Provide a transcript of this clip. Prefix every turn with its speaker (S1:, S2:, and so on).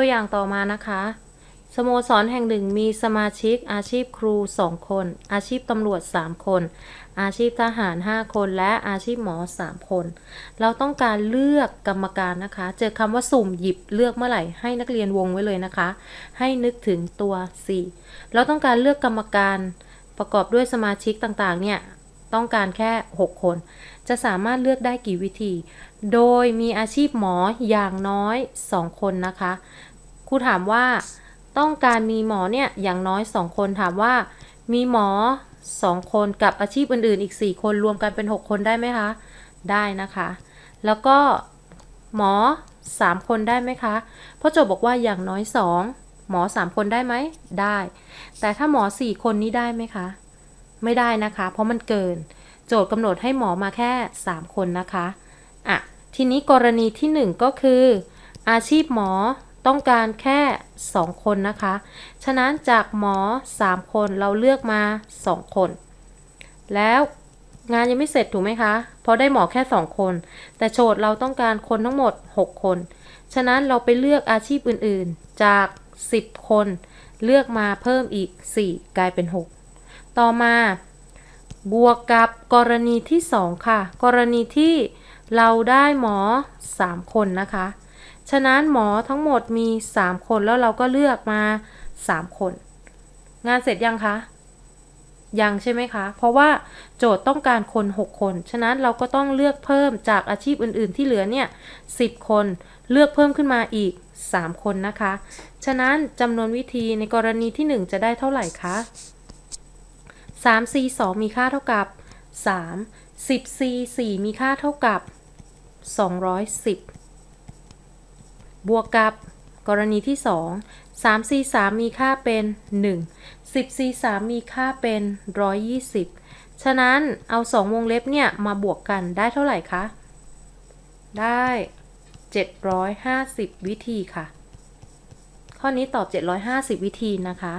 S1: ตัวอย่างต่อมานะคะ สโมสรแห่งหนึ่งมีสมาชิกอาชีพครู 2 คน อาชีพตำรวจ 3 คน อาชีพทหาร 5 คน และอาชีพหมอ 3 คน เราต้องการเลือกกรรมการนะคะ เจอคำว่าสุ่มหยิบเลือกเมื่อไหร่ให้นักเรียนวงไว้เลยนะคะ ให้นึกถึงตัว 4 เราต้องการเลือกกรรมการประกอบด้วยสมาชิกต่างๆ เนี่ย ต้องการแค่ 6 คน จะสามารถเลือกได้กี่วิธี โดยมีอาชีพหมออย่างน้อย 2 คนนะคะครูถามว่าต้องการมีหมอเนี่ยอย่างน้อย 2 คนถามว่า มีหมอ 2 คนกับอาชีพอื่นๆ อีก 4 คนรวมกันเป็น 6 คนได้ไหมคะ ได้นะคะ แล้วก็หมอ 3 คนได้ไหมคะเพราะโจบอกว่าอย่างน้อย 2 หมอ 3 คนได้ไหมได้ แต่ถ้าหมอ 4 คนนี้ได้ไหมคะ ไม่ได้นะคะ เพราะมันเกิน โจทย์กำหนดให้หมอมาแค่ 3 คนนะคะอะทีนี้กรณีทีหนึ่1 ก็คือ อาชีพหมอต้องการแค่ 2 คนนะคะ ฉะนั้นจากหมอ 3 คนเราเลือกมา 2 คน แล้วงานยังไม่เสร็จถูกไหมคะ เพราะได้หมอแค่ 2 คน แต่โจทย์เราต้องการคนทั้งหมด 6 คน ฉะนั้นเราไปเลือกอาชีพอื่นๆ จาก 10 คน เลือกมาเพิ่มอีก 4 กลายเป็น 6 ต่อมา บวกกับกรณีที่ 2 ค่ะ กรณีที่เราได้หมอ 3 คนนะคะ ฉะนั้นหมอทั้งหมดมี 3 คนแล้วเราก็เลือกมา 3 คน งานเสร็จยังคะ ยังใช่ไหมคะ เพราะว่าโจทย์ต้องการคน 6 คน ฉะนั้นเราก็ต้องเลือกเพิ่มจากอาชีพอื่น ๆ ที่เหลือเนี่ย10 คน เลือกเพิ่มขึ้นมาอีก 3 คนนะคะ ฉะนั้นจำนวนวิธีในกรณีที่ 1 จะได้เท่าไหร่คะ 3 c 2มีค่าเท่ากับ 3 10 c 4มีค่าเท่ากับ 210 บวกกับกรณีที่ 2 3 c 3มีค่าเป็น 1 10 c 3มีค่าเป็น 120 ฉะนั้นเอา 2 วงเล็บเนี่ย มาบวกกันได้เท่าไหร่คะ ได้ 750 วิธีค่ะ ข้อนี้ตอบ 750 วิธีนะคะ